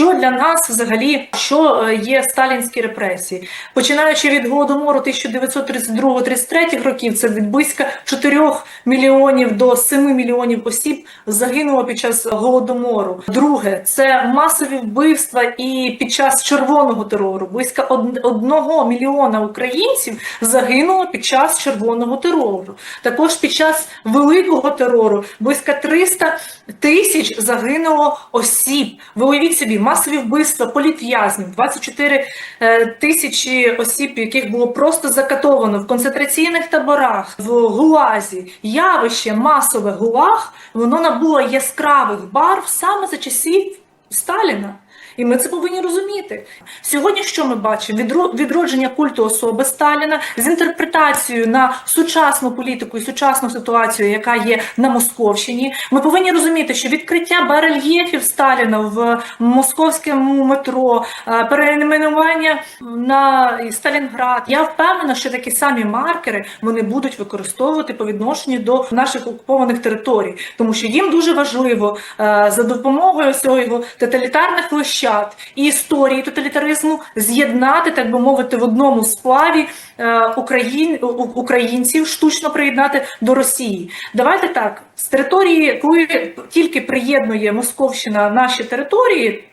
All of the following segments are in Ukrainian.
що для нас взагалі що е, є сталінські репресії, починаючи від голодомору 1932-33 років, це від близько 4 мільйонів до 7 мільйонів осіб загинуло під час голодомору. Друге, це масові вбивства і під час червоного терору близько 1 мільйона українців загинуло під час червоного терору. Також під час великого терору близько 300 тисяч загинуло осіб. Ви уявіть собі, масові вбивства політв'язнів, 24 е, тисячі осіб, яких було просто закатовано в концентраційних таборах, в гуазі Явище масове ГУЛАГ, воно набуло яскравих барв саме за часів Сталіна. І ми це повинні розуміти. Сьогодні що ми бачимо? Відродження культу особи Сталіна з інтерпретацією на сучасну політику і сучасну ситуацію, яка є на Московщині. Ми повинні розуміти, що відкриття барельєфів Сталіна в московському метро, е, перейменування на Сталінград. Я впевнена, що такі самі маркери вони будуть використовувати по відношенню до наших окупованих територій, тому що їм дуже важливо е, за допомогою цього тоталітарних площад і історії тоталітаризму з'єднати, так би мовити, в одному сплаві е, Україн, українців штучно приєднати до Росії. Давайте так з території, коли тільки приєднує Московщина наші території.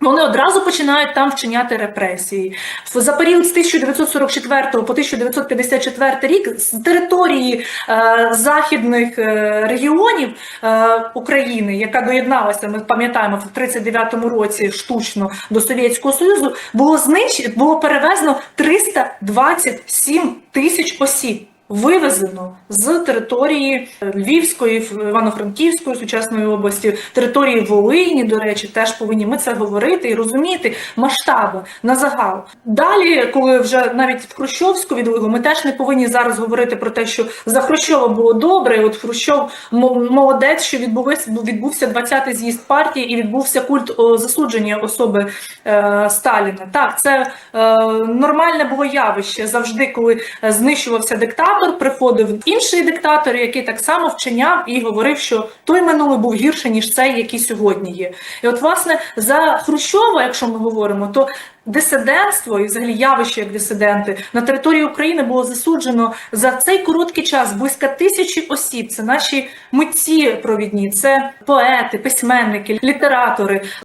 Вони одразу починають там вчиняти репресії. За період з 1944 по 1954 рік з території е, західних е, регіонів е, України, яка доєдналася, ми пам'ятаємо, в 39-му році штучно до Совєтського Союзу, було знищено, було перевезено 327 тисяч осіб. Вивезено з території Львівської, Івано-Франківської сучасної області, території Волині, до речі, теж повинні ми це говорити і розуміти масштаби на загал. Далі, коли вже навіть в Хрущовську відлигу, ми теж не повинні зараз говорити про те, що за Хрущова було добре. От Хрущов мо- молодець, що відбувся відбувся 20-й з'їзд партії і відбувся культ засудження особи е, Сталіна. Так, це е, нормальне було явище завжди, коли е, знищувався диктатор, приходив інший диктатор, який так само вчиняв і говорив, що той минулий був гірше, ніж цей, який сьогодні є. І от, власне, за Хрущова, якщо ми говоримо, то дисидентство і взагалі явище як дисиденти на території України було засуджено за цей короткий час близько тисячі осіб. Це наші митці провідні, це поети, письменники, літератори.